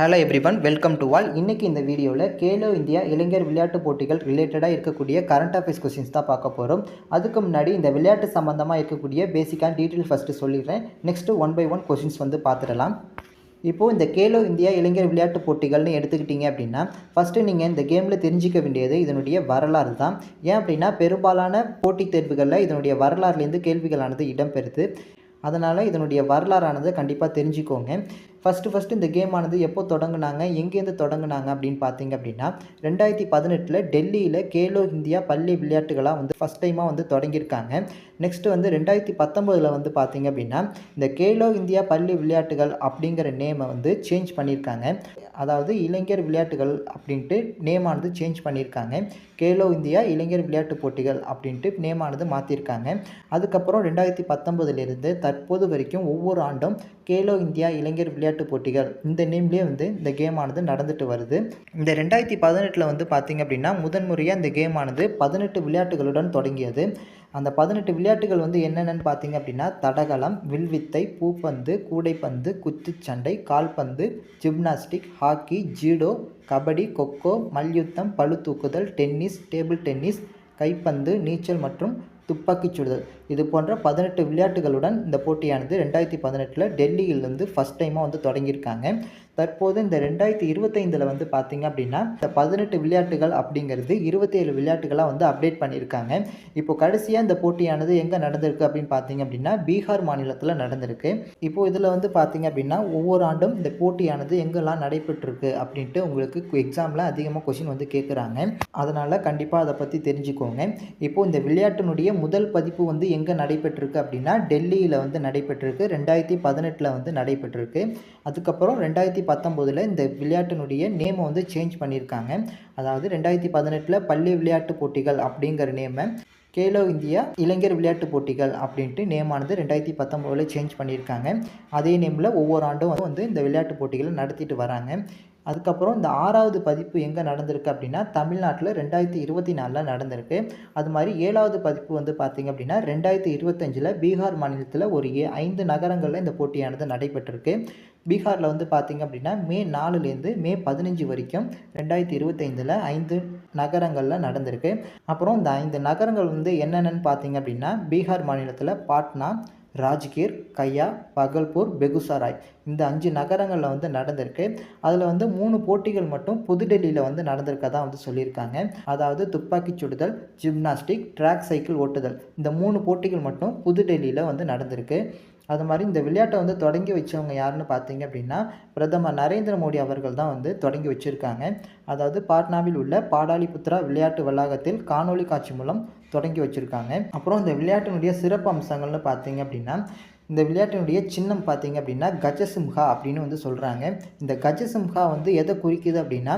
Hello everyone welcome to all இன்றைக்கி இந்த வீடியோவில் கேலோ இந்தியா இளைஞர் விளையாட்டு போட்டிகள் ரிலேட்டடாக இருக்கக்கூடிய கரண்ட் அஃபேர்ஸ் கொஸ்டின்ஸ் தான் பார்க்க போகிறோம் அதுக்கு முன்னாடி இந்த விளையாட்டு சம்மந்தமாக இருக்கக்கூடிய பேசிக்கான டீட்டெயில் ஃபஸ்ட்டு சொல்லிடுறேன். Next one by one questions வந்து பார்த்துடலாம். இப்போது இந்த கேலோ இந்தியா இளைஞர் விளையாட்டு போட்டிகள்னு எடுத்துக்கிட்டிங்க அப்படின்னா ஃபஸ்ட்டு நீங்கள் இந்த கேமில் தெரிஞ்சிக்க வேண்டியது இதனுடைய வரலாறு தான். ஏன் அப்படின்னா பெரும்பாலான போட்டித் தேர்வுகளில் இதனுடைய வரலாறுலேருந்து கேள்விகளானது இடம்பெறுது அதனால் இதனுடைய வரலாறானது கண்டிப்பாக தெரிஞ்சுக்கோங்க. ஃபஸ்ட்டு ஃபஸ்ட்டு இந்த கேம் ஆனது எப்போ தொடங்கினாங்க எங்கேருந்து தொடங்கினாங்க அப்படின்னு பார்த்தீங்க அப்படின்னா ரெண்டாயிரத்தி பதினெட்டில் டெல்லியில் கேலோ இந்தியா பள்ளி விளையாட்டுகளாக வந்து ஃபஸ்ட் டைமாக வந்து தொடங்கியிருக்காங்க. நெக்ஸ்ட்டு வந்து ரெண்டாயிரத்தி பத்தொம்போதில் வந்து பார்த்தீங்க அப்படின்னா இந்த கேலோ இந்தியா பள்ளி விளையாட்டுகள் அப்படிங்கிற நேமை வந்து சேஞ்ச் பண்ணியிருக்காங்க. அதாவது இளைஞர் விளையாட்டுகள் அப்படின்ட்டு நேமானது சேஞ்ச் பண்ணியிருக்காங்க. கேலோ இந்தியா இளைஞர் விளையாட்டு போட்டிகள் அப்படின்ட்டு நேமானது மாற்றிருக்காங்க அதுக்கப்புறம் ரெண்டாயிரத்தி பத்தொம்போதுலேருந்து தற்போது வரைக்கும் ஒவ்வொரு ஆண்டும் கேலோ இந்தியா இளைஞர் விளையாட்டு போட்டிகள். இந்த நேம்லேயே வந்து இந்த கேம் ஆனது நடந்துட்டு வருது. இந்த ரெண்டாயிரத்தி பதினெட்டில் வந்து பார்த்திங்க அப்படின்னா முதன்முறையாக இந்த கேம் ஆனது பதினெட்டு விளையாட்டுகளுடன் தொடங்கியது. அந்த பதினெட்டு விளையாட்டுகள் வந்து என்னென்னு பார்த்தீங்க அப்படின்னா தடகளம் வில்வித்தை பூப்பந்து கூடைப்பந்து குத்துச்சண்டை கால்பந்து gymnastic hockey judo kabaddi kho kho மல்யுத்தம் பளு தூக்குதல் டென்னிஸ் டேபிள் டென்னிஸ் கைப்பந்து நீச்சல் மற்றும் துப்பாக்கிச் சுடுதல். இது போன்ற பதினெட்டு விளையாட்டுகளுடன் இந்த போட்டியானது ரெண்டாயிரத்தி பதினெட்டில் டெல்லியிலிருந்து ஃபஸ்ட் டைமாக வந்து தொடங்கியிருக்காங்க. தற்போது இந்த ரெண்டாயிரத்தி இருபத்தைந்தில் வந்து பார்த்திங்க அப்படின்னா இந்த பதினெட்டு விளையாட்டுகள் அப்படிங்கிறது இருபத்தேழு விளையாட்டுகளாக வந்து அப்டேட் பண்ணியிருக்காங்க. இப்போ கடைசியாக இந்த போட்டியானது எங்கே நடந்திருக்கு அப்படின்னு பார்த்தீங்க அப்படின்னா பீகார் மாநிலத்தில் நடந்திருக்கு. இப்போ இதில் வந்து பார்த்திங்க அப்படின்னா ஒவ்வொரு ஆண்டும் இந்த போட்டியானது எங்கெல்லாம் நடைபெற்றிருக்கு அப்படின்ட்டு உங்களுக்கு எக்ஸாமில் அதிகமாக கொஷின் வந்து கேட்குறாங்க அதனால் கண்டிப்பாக அதை பற்றி தெரிஞ்சுக்கோங்க. இப்போது இந்த விளையாட்டினுடைய முதல் பதிப்பு வந்து எங்கே நடைபெற்றிருக்கு அப்படின்னா டெல்லியில் வந்து நடைபெற்றிருக்கு. ரெண்டாயிரத்தி பதினெட்டில் வந்து நடைபெற்றிருக்கு. அதுக்கப்புறம் ரெண்டாயிரத்தி பத்தொம்போதில் இந்த விளையாட்டினுடைய நேமை வந்து சேஞ்ச் பண்ணியிருக்காங்க. அதாவது ரெண்டாயிரத்தி பதினெட்டில் பள்ளி விளையாட்டு போட்டிகள் அப்படிங்கிற நேமை கேலோ இந்தியா இளைஞர் விளையாட்டு போட்டிகள் அப்படின்ட்டு நேமானது ரெண்டாயிரத்தி பத்தொம்போதில் சேஞ்ச் பண்ணியிருக்காங்க. அதே நேமில் ஒவ்வொரு ஆண்டும் வந்து இந்த விளையாட்டு போட்டிகளை நடத்திட்டு வராங்க. அதுக்கப்புறம் இந்த ஆறாவது பதிப்பு எங்கே நடந்திருக்கு அப்படின்னா தமிழ்நாட்டில் ரெண்டாயிரத்தி இருபத்தி நாலில் நடந்திருக்கு. அது மாதிரி ஏழாவது பதிப்பு வந்து பார்த்திங்க அப்படின்னா ரெண்டாயிரத்தி இருபத்தஞ்சில் பீகார் மாநிலத்தில் ஒரு ஏ ஐந்து நகரங்களில் இந்த போட்டியானது நடைபெற்றிருக்கு. பீகாரில் வந்து பார்த்திங்க அப்படின்னா மே நாலுலேருந்து மே பதினஞ்சு வரைக்கும் ரெண்டாயிரத்தி இருபத்தைந்தில் ஐந்து நகரங்களில் நடந்திருக்கு. அப்புறம் இந்த ஐந்து நகரங்கள் வந்து என்னென்னு பார்த்தீங்க அப்படின்னா பீகார் மாநிலத்தில் பாட்னா ராஜ்கீர் கையா பகல்பூர் பெகுசாராய். இந்த அஞ்சு நகரங்களில் வந்து நடந்திருக்கு. அதில் வந்து மூணு போட்டிகள் மட்டும் புதுடெல்லியில் வந்து நடந்திருக்கதா வந்து சொல்லியிருக்காங்க. அதாவது துப்பாக்கி சுடுதல் ஜிம்னாஸ்டிக் ட்ராக் சைக்கிள் ஓட்டுதல். இந்த மூணு போட்டிகள் மட்டும் புதுடெல்லியில் வந்து நடந்திருக்கு. அது மாதிரி இந்த விளையாட்டை வந்து தொடங்கி வச்சவங்க யாருன்னு பார்த்தீங்க அப்படின்னா பிரதமர் நரேந்திர மோடி அவர்கள் தான் வந்து தொடங்கி வச்சுருக்காங்க. அதாவது பாட்னாவில் உள்ள பாடாலிபுத்ரா விளையாட்டு வளாகத்தில் காணொலி காட்சி மூலம் தொடங்கி வச்சுருக்காங்க. அப்புறம் இந்த விளையாட்டினுடைய சிறப்பு அம்சங்கள்னு பார்த்தீங்க அப்படின்னா இந்த விளையாட்டினுடைய சின்னம் பார்த்தீங்க அப்படின்னா கஜசிம்ஹா அப்படின்னு வந்து சொல்கிறாங்க இந்த கஜசிம்ஹா வந்து எதை குறிக்குது அப்படின்னா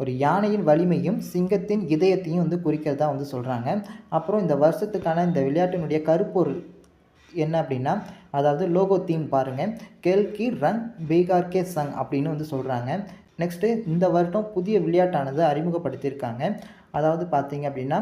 ஒரு யானையின் வலிமையும் சிங்கத்தின் இதயத்தையும் வந்து குறிக்கிறதா வந்து சொல்கிறாங்க அப்புறம் இந்த வருஷத்துக்கான இந்த விளையாட்டினுடைய கருப்பொருள் என்ன அப்படின்னா அதாவது லோகோ தீம் பாருங்கள் கெல்கி ரங் பீகார் கே சங் அப்படின்னு வந்து சொல்கிறாங்க நெக்ஸ்ட்டு இந்த வருடம் புதிய விளையாட்டானது அறிமுகப்படுத்தியிருக்காங்க. அதாவது பார்த்தீங்க அப்படின்னா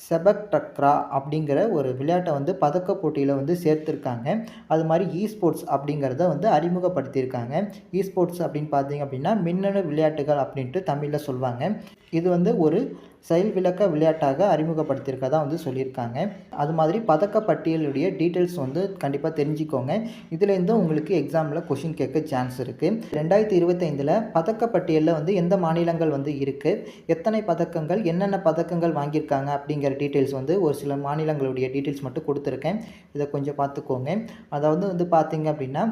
செபக் டக்ரா அப்படிங்கிற ஒரு விளையாட்டை வந்து பதக்க போட்டியில் வந்து சேர்த்துருக்காங்க. அது மாதிரி இ ஸ்போர்ட்ஸ் அப்படிங்கிறத வந்து அறிமுகப்படுத்தியிருக்காங்க. இ ஸ்போர்ட்ஸ் அப்படின்னு பார்த்தீங்க அப்படின்னா மின்னணு விளையாட்டுகள் அப்படின்ட்டு தமிழில் சொல்லுவாங்க இது வந்து ஒரு செயல் விளக்க விளையாட்டாக அறிமுகப்படுத்தியிருக்கதா வந்து சொல்லியிருக்காங்க. அது மாதிரி பதக்கப்பட்டியலுடைய டீட்டெயில்ஸ் வந்து கண்டிப்பாக தெரிஞ்சுக்கோங்க. இதுலேருந்து உங்களுக்கு எக்ஸாமில் கொஷின் கேட்க சான்ஸ் இருக்குது ரெண்டாயிரத்தி இருபத்தைந்தில் பதக்கப்பட்டியலில் வந்து எந்த மாநிலங்கள் வந்து இருக்குது எத்தனை பதக்கங்கள் என்னென்ன பதக்கங்கள் வாங்கியிருக்காங்க அப்படிங்கிற டீட்டெயில்ஸ் வந்து ஒரு சில மாநிலங்களுடைய டீட்டெயில்ஸ் மட்டும் கொடுத்துருக்கேன். இதை கொஞ்சம் பார்த்துக்கோங்க. அதாவது வந்து பார்த்தீங்க அப்படின்னா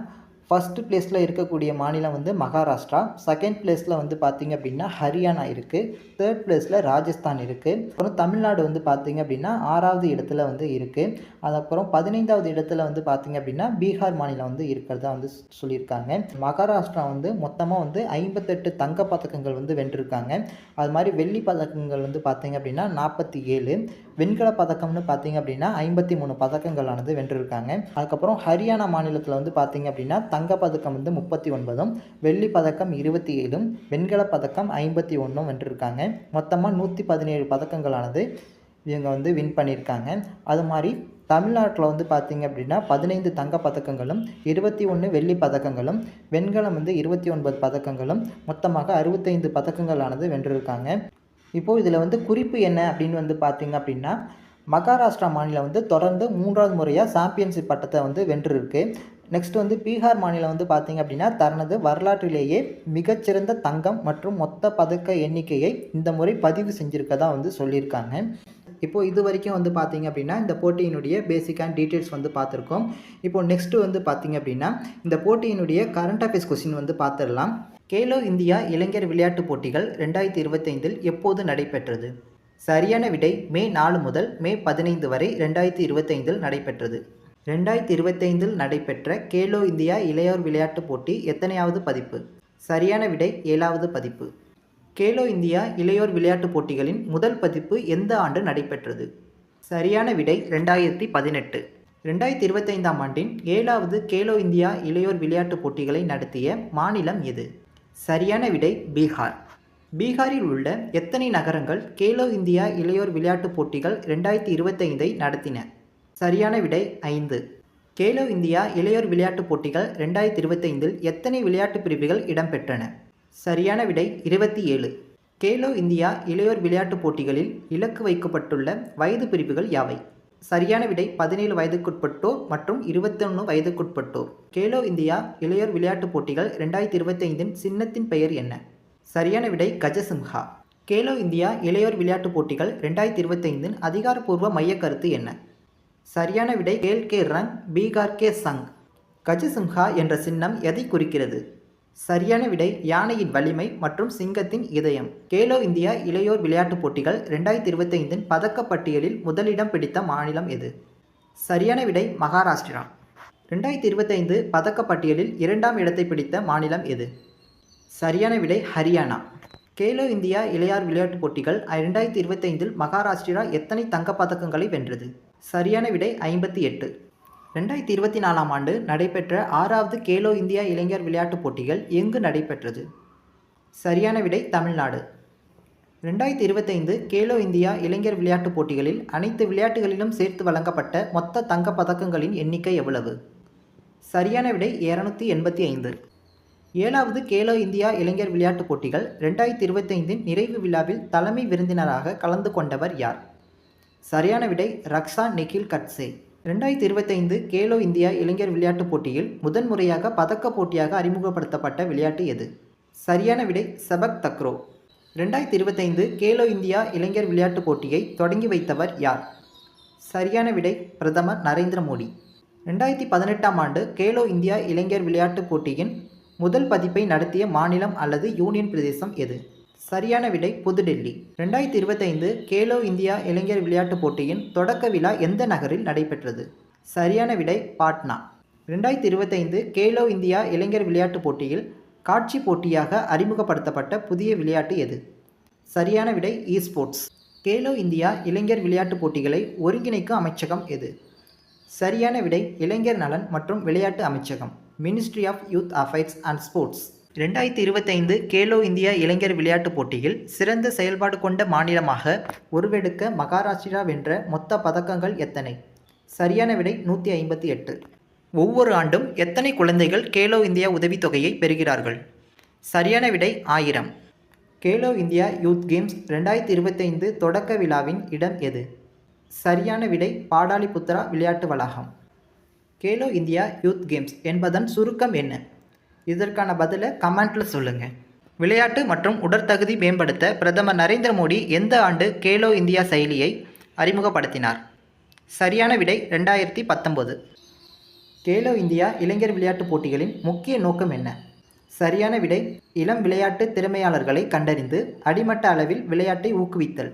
ஃபஸ்ட்டு பிளேஸில் இருக்கக்கூடிய மாநிலம் வந்து மகாராஷ்டிரா. செகண்ட் பிளேஸில் வந்து பார்த்திங்க அப்படின்னா ஹரியானா இருக்குது தேர்ட் பிளேஸில் ராஜஸ்தான் இருக்குது அப்புறம் தமிழ்நாடு வந்து பார்த்திங்க அப்படின்னா ஆறாவது இடத்துல வந்து இருக்குது அதுக்கப்புறம் பதினைந்தாவது இடத்துல வந்து பார்த்திங்க அப்படின்னா பீகார் மாநிலம் வந்து இருக்கிறதா வந்து சொல்லியிருக்காங்க. மகாராஷ்டிரா வந்து மொத்தமாக வந்து ஐம்பத்தெட்டு தங்க பதக்கங்கள் வந்து வென்றிருக்காங்க. அது மாதிரி வெள்ளி பதக்கங்கள் வந்து பார்த்திங்க அப்படின்னா நாற்பத்தி ஏழு. வெண்கல பதக்கம்னு பார்த்தீங்க அப்படின்னா ஐம்பத்தி மூணு பதக்கங்களானது வென்றிருக்காங்க. அதுக்கப்புறம் ஹரியானா மாநிலத்தில் வந்து பார்த்திங்க அப்படின்னா தங்கப்பதக்கம் வந்து முப்பத்தி ஒன்பதும் வெள்ளி பதக்கம் இருபத்தி ஏழும் வெண்கல பதக்கம் ஐம்பத்தி ஒன்றும் வென்றிருக்காங்க. மொத்தமாக நூற்றி பதினேழு பதக்கங்களானது இவங்க வந்து வின் பண்ணியிருக்காங்க. அது மாதிரி தமிழ்நாட்டில் வந்து பார்த்தீங்க அப்படின்னா பதினைந்து தங்க பதக்கங்களும் இருபத்தி ஒன்று வெள்ளி பதக்கங்களும் வெண்கலம் வந்து இருபத்தி ஒன்பது பதக்கங்களும் மொத்தமாக அறுபத்தைந்து பதக்கங்களானது வென்றிருக்காங்க. இப்போது இதில் வந்து குறிப்பு என்ன அப்படின்னு வந்து பார்த்தீங்க அப்படின்னா மகாராஷ்டிரா மாநிலம் வந்து தொடர்ந்து மூன்றாவது முறையாக சாம்பியன்ஷிப் பட்டத்தை வந்து வென்றிருக்கு. நெக்ஸ்ட் வந்து பீகார் மாநிலம் வந்து பார்த்தீங்க அப்படின்னா தனது வரலாற்றிலேயே மிகச்சிறந்த தங்கம் மற்றும் மொத்த பதக்க எண்ணிக்கையை இந்த முறை பதிவு செஞ்சுருக்கதா வந்து சொல்லியிருக்காங்க. இப்போது இது வரைக்கும் வந்து பார்த்தீங்க அப்படின்னா இந்த போட்டியினுடைய பேசிக்கான டீட்டெயில்ஸ் வந்து பார்த்துருக்கோம் இப்போது நெக்ஸ்ட்டு வந்து பார்த்தீங்க அப்படின்னா இந்த போட்டியினுடைய கரண்ட் அஃபேர்ஸ் கொஸ்டின் வந்து பார்த்துடலாம் கேலோ இந்தியா இளைஞர் விளையாட்டுப் போட்டிகள் ரெண்டாயிரத்தி இருபத்தைந்தில் எப்போது நடைபெற்றது? சரியான விடை மே நாலு முதல் மே பதினைந்து வரை ரெண்டாயிரத்தி இருபத்தைந்தில் நடைபெற்றது. ரெண்டாயிரத்தி இருபத்தைந்தில் நடைபெற்ற கேலோ இந்தியா இளையோர் விளையாட்டுப் போட்டி எத்தனையாவது பதிப்பு? சரியான விடை ஏழாவது பதிப்பு. கேலோ இந்தியா இளையோர் விளையாட்டுப் போட்டிகளின் முதல் பதிப்பு எந்த ஆண்டு நடைபெற்றது? சரியான விடை ரெண்டாயிரத்தி பதினெட்டு. ரெண்டாயிரத்தி இருபத்தைந்தாம் ஆண்டின் ஏழாவது கேலோ இந்தியா இளையோர் விளையாட்டுப் போட்டிகளை நடத்திய மாநிலம் எது? சரியான விடை பீகார். பீகாரில் உள்ள எத்தனை நகரங்கள் கேலோ இந்தியா இளையோர் விளையாட்டுப் போட்டிகள் ரெண்டாயிரத்தி இருபத்தைந்தை நடத்தின? சரியான விடை ஐந்து. கேலோ இந்தியா இளையோர் விளையாட்டுப் போட்டிகள் ரெண்டாயிரத்தி இருபத்தைந்தில் எத்தனை விளையாட்டுப் பிரிவுகள் இடம்பெற்றன? சரியான விடை இருபத்தி ஏழு. கேலோ இந்தியா இளையோர் விளையாட்டுப் போட்டிகளில் இலக்கு வைக்கப்பட்டுள்ள வயது பிரிவுகள் யாவை? சரியான விடை பதினேழு வயதுக்குட்பட்டோர் மற்றும் இருபத்தொன்று வயதுக்குட்பட்டோர். கேலோ இந்தியா இளையோர் விளையாட்டுப் போட்டிகள் ரெண்டாயிரத்தி இருபத்தைந்தின் சின்னத்தின் பெயர் என்ன? சரியான விடை கஜசிம்ஹா. கேலோ இந்தியா இளையோர் விளையாட்டுப் போட்டிகள் ரெண்டாயிரத்தி இருபத்தைந்தின் அதிகாரப்பூர்வ மையக் கருத்து என்ன? சரியான விடை கேல் கே ரங் பீகார் கே சங். கஜசிம்ஹா என்ற சின்னம் எதை குறிக்கிறது? சரியான விடை யானையின் வலிமை மற்றும் சிங்கத்தின் இதயம். கேலோ இந்தியா இளையோர் விளையாட்டுப் போட்டிகள் ரெண்டாயிரத்தி இருபத்தைந்தின் பதக்கப்பட்டியலில் முதலிடம் பிடித்த மாநிலம் எது? சரியான விடை மகாராஷ்டிரா. ரெண்டாயிரத்தி இருபத்தைந்து பதக்கப்பட்டியலில் இரண்டாம் இடத்தை பிடித்த மாநிலம் எது? சரியான விடை ஹரியானா. கேலோ இந்தியா இளையார் விளையாட்டுப் போட்டிகள் இரண்டாயிரத்தி இருபத்தைந்தில் மகாராஷ்டிரா எத்தனை தங்கப் பதக்கங்களை வென்றது? சரியான விடை ஐம்பத்தி எட்டு. ரெண்டாயிரத்தி இருபத்தி நாலாம் ஆண்டு நடைபெற்ற ஆறாவது கேலோ இந்தியா இளைஞர் விளையாட்டுப் போட்டிகள் எங்கு நடைபெற்றது? சரியான விடை தமிழ்நாடு. ரெண்டாயிரத்தி இருபத்தைந்து கேலோ இந்தியா இளைஞர் விளையாட்டுப் போட்டிகளில் அனைத்து விளையாட்டுகளிலும் சேர்த்து வழங்கப்பட்ட மொத்த தங்கப் பதக்கங்களின் எண்ணிக்கை எவ்வளவு? சரியான விடை இரநூத்தி எண்பத்தி ஐந்து. ஏழாவது கேலோ இந்தியா இளைஞர் விளையாட்டுப் போட்டிகள் ரெண்டாயிரத்தி இருபத்தைந்தின் நிறைவு விழாவில் தலைமை விருந்தினராக கலந்து கொண்டவர் யார்? சரியான விடை ரக்ஷா நிகில் கட்சே. ரெண்டாயிரத்தி இருபத்தைந்து கேலோ இந்தியா இளைஞர் விளையாட்டுப் போட்டியில் முதன்முறையாக பதக்க போட்டியாக அறிமுகப்படுத்தப்பட்ட விளையாட்டு எது? சரியான விடை சபக் தக்ரோ. ரெண்டாயிரத்தி இருபத்தைந்து கேலோ இந்தியா இளைஞர் விளையாட்டுப் போட்டியை தொடங்கி வைத்தவர் யார்? சரியான விடை பிரதமர் நரேந்திர மோடி. ரெண்டாயிரத்தி பதினெட்டாம் ஆண்டு கேலோ இந்தியா இளைஞர் விளையாட்டுப் போட்டியின் முதல் பதிப்பை நடத்திய மாநிலம் அல்லது யூனியன் பிரதேசம் எது? சரியான விடை புதுடெல்லி. ரெண்டாயிரத்தி இருபத்தைந்து கேலோ இந்தியா இளைஞர் விளையாட்டுப் போட்டியின் தொடக்க விழா எந்த நகரில் நடைபெற்றது? சரியான விடை பாட்னா. ரெண்டாயிரத்தி இருபத்தைந்து கேலோ இந்தியா இளைஞர் விளையாட்டுப் போட்டியில் காட்சி போட்டியாக அறிமுகப்படுத்தப்பட்ட புதிய விளையாட்டு எது? சரியான விடை இ ஸ்போர்ட்ஸ் கேலோ இந்தியா இளைஞர் விளையாட்டுப் போட்டிகளை ஒருங்கிணைக்கும் அமைச்சகம் எது? சரியான விடை இளைஞர் நலன் மற்றும் விளையாட்டு அமைச்சகம். Ministry of youth affairs and sports ரெண்டாயிரத்தி இருபத்தைந்து கேலோ இந்தியா இளைஞர் விளையாட்டுப் போட்டியில் சிறந்த செயல்பாடு கொண்ட மாநிலமாக உருவெடுக்க மகாராஷ்டிரா வென்ற மொத்த பதக்கங்கள் எத்தனை? சரியான விடை நூற்றி ஐம்பத்தி எட்டு. ஒவ்வொரு ஆண்டும் எத்தனை குழந்தைகள் கேலோ இந்தியா உதவித்தொகையை பெறுகிறார்கள்? சரியான விடை ஆயிரம். கேலோ இந்தியா யூத் கேம்ஸ் ரெண்டாயிரத்தி இருபத்தைந்து தொடக்க விழாவின் இடம் எது? சரியான விடை பாடாலிபுத்ரா விளையாட்டு வளாகம். கேலோ இந்தியா யூத் கேம்ஸ் என்பதன் சுருக்கம் என்ன? இதற்கான பதிலை கமெண்ட்டில் சொல்லுங்கள் விளையாட்டு மற்றும் உடற்தகுதி மேம்படுத்த பிரதமர் நரேந்திர மோடி எந்த ஆண்டு கேலோ இந்தியா செயலியை அறிமுகப்படுத்தினார்? சரியான விடை ரெண்டாயிரத்தி பத்தொம்போது. கேலோ இந்தியா இளைஞர் விளையாட்டுப் போட்டிகளின் முக்கிய நோக்கம் என்ன? சரியான விடை இளம் விளையாட்டு திறமையாளர்களை கண்டறிந்து அடிமட்ட அளவில் விளையாட்டை ஊக்குவித்தல்.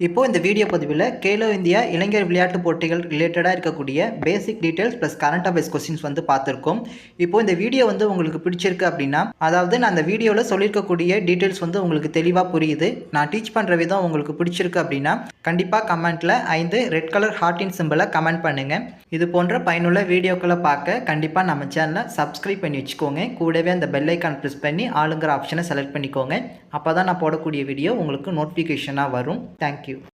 இப்போது இந்த வீடியோ பதிவில் கேலோ இந்தியா இளைஞர் விளையாட்டு போட்டிகள் ரிலேட்டடாக இருக்கக்கூடிய basic details plus current affairs questions வந்து பார்த்துருக்கோம். இப்போது இந்த வீடியோ வந்து உங்களுக்கு பிடிச்சிருக்கு அப்படின்னா அதாவது நான் அந்த வீடியோவில் சொல்லியிருக்கக்கூடிய டீட்டெயில்ஸ் வந்து உங்களுக்கு தெளிவாக புரியுது. நான் டீச் பண்ணுற விதம் உங்களுக்கு பிடிச்சிருக்கு அப்படின்னா கண்டிப்பாக கமெண்ட்டில் ஐந்து ரெட் கலர் ஹார்ட்டின் சிம்பிளை கமெண்ட் பண்ணுங்கள் இது போன்ற பயனுள்ள வீடியோக்களை பார்க்க கண்டிப்பாக நம்ம சேனலை சப்ஸ்கிரைப் பண்ணி வச்சுக்கோங்க. கூடவே அந்த பெல்லைக்கான் ப்ரெஸ் பண்ணி ஆளுங்கிற ஆப்ஷனை செலக்ட் பண்ணிக்கோங்க. அப்போ தான் நான் போடக்கூடிய வீடியோ உங்களுக்கு நோட்டிஃபிகேஷனாக வரும். தேங்க்யூ